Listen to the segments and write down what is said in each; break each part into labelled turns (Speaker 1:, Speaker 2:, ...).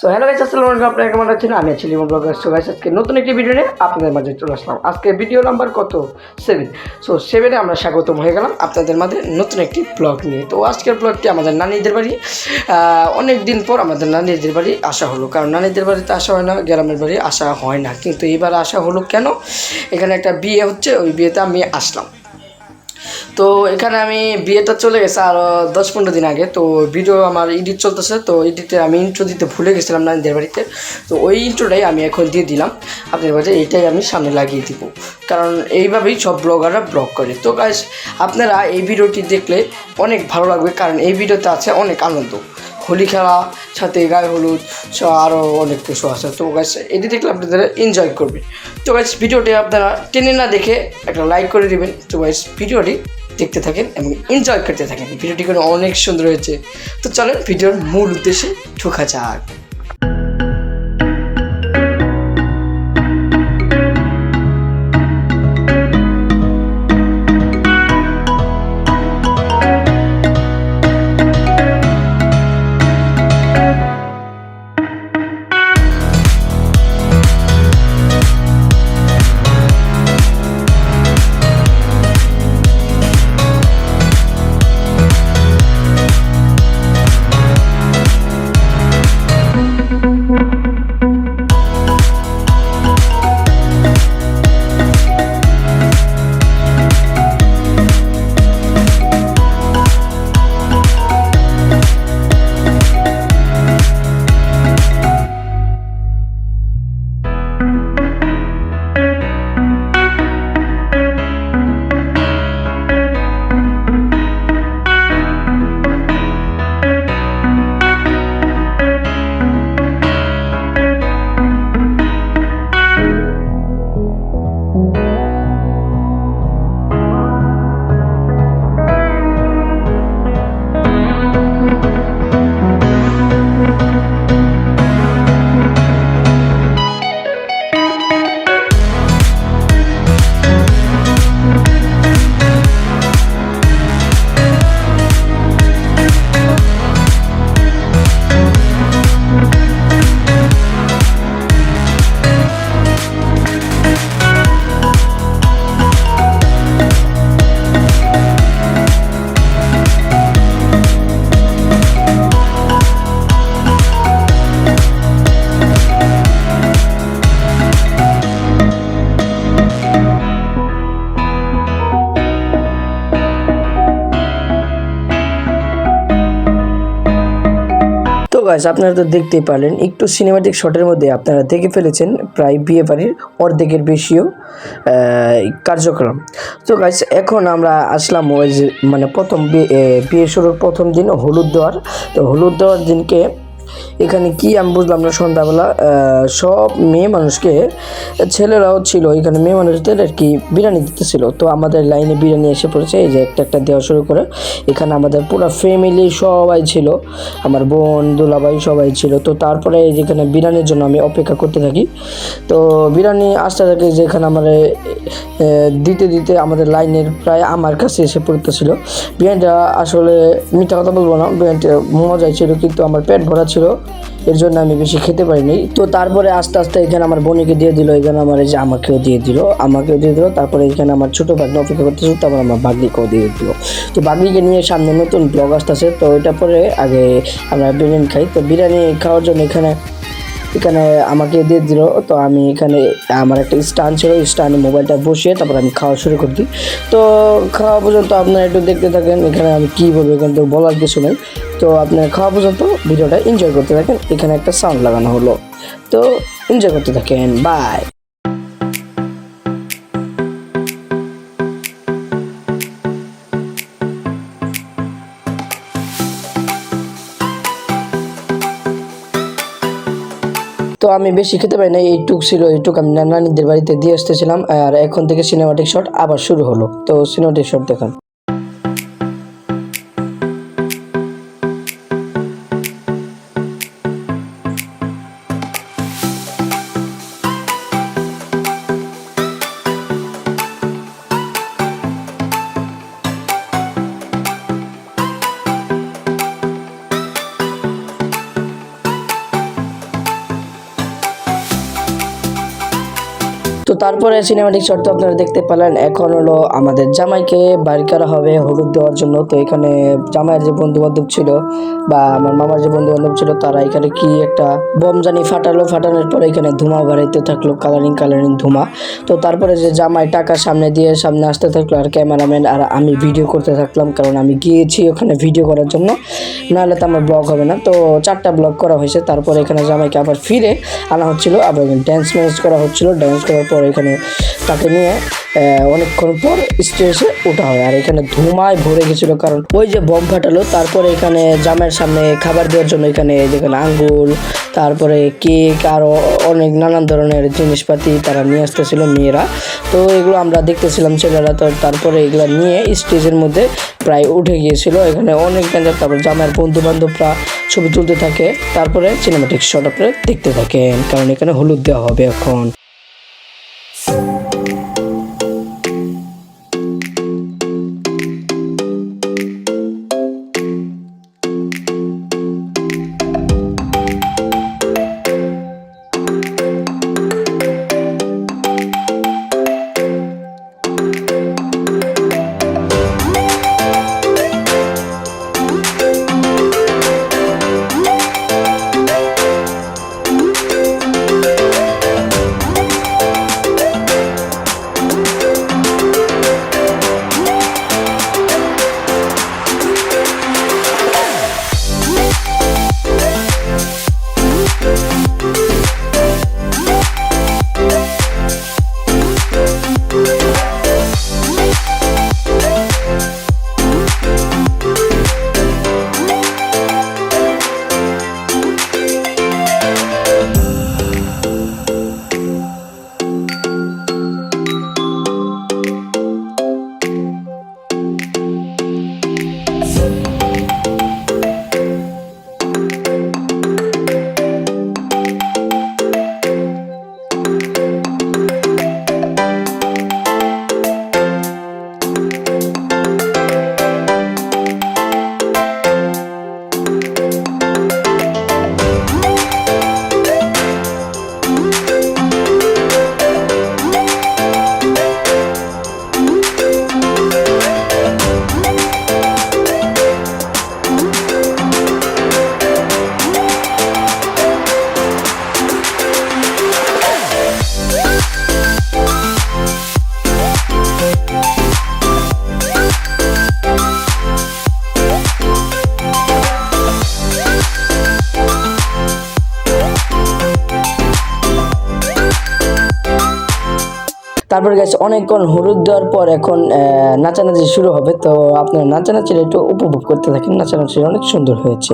Speaker 1: So hello guys আসসালামু আলাইকুম। আপনারা কেমন আছেন? আমি আছি লিমন ব্লগার সো গাইস আজকে নতুন একটি ভিডিও নিয়ে আপনাদের মাঝে চলে আসলাম। আজকে ভিডিও নাম্বার কত? সেভেন সো সেভেনে আমরা স্বাগতম হয়ে গেলাম আপনাদের মাঝে নতুন একটি ব্লগ নিয়ে। তো আজকের ব্লগটি আমাদের নানিদের বাড়ি। অনেক দিন পর আমাদের নানিদের বাড়ি আসা হলো। কারণ নানিদের বাড়িতে আসা হয় না, গ্রামের বাড়ি আসা হয় না। কিন্তু এবার আসা হলো কেন? এখানে একটা বিয়ে হচ্ছে, ওই বিয়েতে আমি আসলাম। তো এখানে আমি বিয়েটা চলে গেছে আর দশ পনেরো দিন আগে। তো ভিডিও আমার এডিট চলতেছে, তো এডিটে আমি ইন্ট্রো দিতে ভুলে গেছিলাম নানিদের বাড়িতে। তো ওই ইন্ট্রোটাই আমি এখন দিয়ে দিলাম। আপনাদের বাড়িতে এইটাই আমি সামনে লাগিয়ে দিব। কারণ এইভাবেই সব ব্লগাররা ব্লগ করে। তো গাইস আপনারা এই ভিডিওটি দেখলে অনেক ভালো লাগবে, কারণ এই ভিডিওতে আছে অনেক আনন্দ। হোলি খেলা, সাথে গায়ে হলুদ আরও অনেক কিছু আছে। তো গাছ এটি দেখলে আপনাদের এনজয় করবেন তো গাছ ভিডিওটি আপনারা টেনে না দেখে একটা লাইক করে দেবেন। তো গাছ ভিডিওটি দেখতে থাকেন এবং এনজয় করতে থাকেন। ভিডিওটি কোনো অনেক সুন্দর হয়েছে। তো চলেন, ভিডিওর মূল উদ্দেশ্যে ঢোকা যাক। গাছ আপনারা তো দেখতেই পারলেন, একটু সিনেমাটিক শটের মধ্যে আপনারা দেখে ফেলেছেন, প্রায় বিয়ে বাড়ির অর্ধেকের বেশিও কার্যক্রম। তো গাইস এখন আমরা আসলাম ওই মানে প্রথম বিয়ে শুরুর প্রথম দিন হলুদ দেওয়ার। তো হলুদ দেওয়ার দিনকে এখানে কি আমি বুঝলাম না, সন্ধ্যাবেলা সব মেয়ে মানুষকে, ছেলেরাও ছিল, এখানে মেয়ে মানুষদের আর কি বিরিয়ানি দিতেছিল। তো আমাদের লাইনে বিরিয়ানি এসে পড়েছে, এই যে একটা একটা দেওয়া শুরু করে। এখানে আমাদের পুরো ফ্যামিলি সবাই ছিল, আমার বোন, দুলাভাই সবাই ছিল। তো তারপরে যেখানে বিরিয়ানির জন্য আমি অপেক্ষা করতে থাকি। তো বিরিয়ানি আসতে থাকে যেখানে আমার দিতে দিতে আমাদের লাইনের প্রায় আমার কাছে এসে পড়তেছিল। বিরিয়ানিটা আসলে মিথ্যা কথা বলব না, বিরিয়ানিটা মজাই ছিল, কিন্তু আমার পেট ভরা ছিল। এর জন্য আমি বেশি খেতে পারিনি। তো তারপরে আস্তে আস্তে এখানে আমার বোনকে দিয়ে দিল, এখানে আমার এই যে আমাকেও দিয়ে দিল, আমাকেও দিয়ে দিল, তারপরে এখানে আমার ছোট ভাগ্নে অপেক্ষা করতেছে, তারপর আমার ভাগ্নিকেও দিয়ে দিল। তো ভাগ্নিকে নিয়ে সামনে নতুন ব্লগ আসতেছে, তো এটা পরে আগে আমরা বিরিয়ানি খাই। তো বিরিয়ানি খাওয়ার জন্য এখানে এখানে আমাকে দিয়ে দিল, তো আমি এখানে, আমার একটা স্টান ছিল স্টানে মোবাইলটা বসিয়ে তারপর আমি খাওয়া শুরু করি তো খাওয়া পর্যন্ত আপনারা একটু দেখতে থাকেন, এখানে আমি কী বলব, এখানে তো বলার কিছু নেই। তো আপনারা খাওয়া পর্যন্ত ভিডিওটা এনজয় করতে থাকেন, এখানে একটা সাউন্ড লাগানো হলো। তো এনজয় করতে থাকেন বাই তো আমি বেশি খেতে পারি না, এইটুক ছিল, এইটুক আমি নানিদের বাড়িতে দিয়ে আসতেছিলাম, আর এখন থেকে সিনেমাটিক শট আবার শুরু হলো। তো সিনেমাটিক শট দেখান। তারপরে সিনেমাটিক শট তো আপনারা দেখতে পেলেন। এখন হলো আমাদের জামাইকে বাড়ি করা হবে, হলুদ দেওয়ার জন্য। তো এখানে জামাইয়ের যে বন্ধু বান্ধব ছিল বা আমার মামার যে বন্ধু বান্ধব ছিল, তারা এখানে কি একটা বম জানি ফাটালো। ফাটানোর পরে এখানে ধোঁয়া বাড়াইতে থাকল কালারিং কালারিং ধোঁয়া তো তারপরে যে জামাই টাকা সামনে দিয়ে সামনে আসতে থাকল, আর ক্যামেরাম্যান, আর আমি ভিডিও করতে থাকলাম, কারণ আমি গিয়েছি ওখানে ভিডিও করার জন্য। নাহলে তো আমার ব্লগ হবে না। তো চারটা ব্লগ করা হয়েছে। তারপরে এখানে জামাইকে আবার ফিরে আনা হচ্ছিল। আবার ড্যান্স ম্যান্স করা হচ্ছিল। ড্যান্স করার পর এখানে তাকে নিয়ে অনেকক্ষণ পর স্টেজে ওঠা হয়। আর এখানে ধুমায় ভরে গেছিল, কারণ ওই যে বম ফাটালো, তারপরে এখানে জামের সামনে খাবার দেওয়ার জন্য এখানে যেখানে আঙ্গুল তারপরে কেক আরও অনেক নানান ধরনের জিনিসপাতি তারা নিয়ে আসতেছিল মেয়েরা। তো এগুলো আমরা দেখতেছিলাম ছেলেরা, তো তারপরে এগুলো নিয়ে স্টেজের মধ্যে প্রায় উঠে গিয়েছিল। এখানে অনেক ডেঞ্জার তারপর জামাইয়ের বন্ধু বান্ধবরা ছবি তুলতে থাকে, তারপরে সিনেমাটিক শট আপনারা দেখতে থাকেন, কারণ এখানে হলুদ দেওয়া হবে এখন। তারপর গেছে অনেকক্ষণ হলুদ দেওয়ার পর এখন নাচানাচি শুরু হবে। তো আপনারা নাচানাচিটা একটু উপভোগ করতে থাকেন। নাচানাচি অনেক সুন্দর হয়েছে।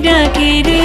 Speaker 2: ডাকে রে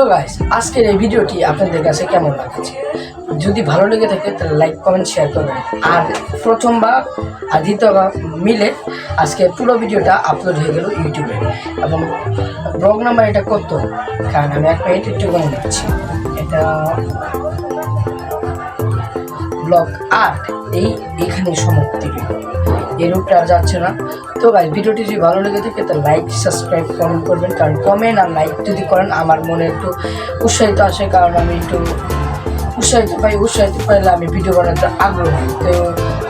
Speaker 1: সো গাইস আজকের এই ভিডিওটি আপনাদের কাছে কেমন লাগছে? যদি ভালো লেগে থাকে, তাহলে লাইক কমেন্ট শেয়ার করবেন। আর প্রথমবার আর দ্বিতীয়বার মিলে আজকে পুরো ভিডিওটা আপলোড হয়ে গেল ইউটিউবে এবং ব্লগ নাম্বার এটা কত? কারণ আমি এক মিনিট একটু কমে যাচ্ছি এটা ব্লগ আর্ট এই এখানে সমাপ্তি। এর উপরে আর যাচ্ছে না। তো ভাই ভিডিওটি যদি ভালো লেগে থাকে, তাহলে লাইক সাবস্ক্রাইব কমেন্ট করবেন। কারণ কমেন্ট আর লাইক যদি করেন, আমার মনে একটু উৎসাহিত আসে। কারণ আমি একটু উৎসাহিত পাই উৎসাহিত পাইলে আমি ভিডিও বানাতে আগ্রহ। তো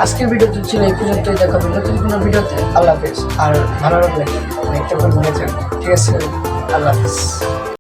Speaker 1: আজকের ভিডিওটি ছিল এই পর্যন্তই। দেখাবো নতুন কোনো ভিডিওতে আল্লাহ হাফেজ। আর ভালো লাগলে ঠিক আছে? আল্লাহ হাফেজ।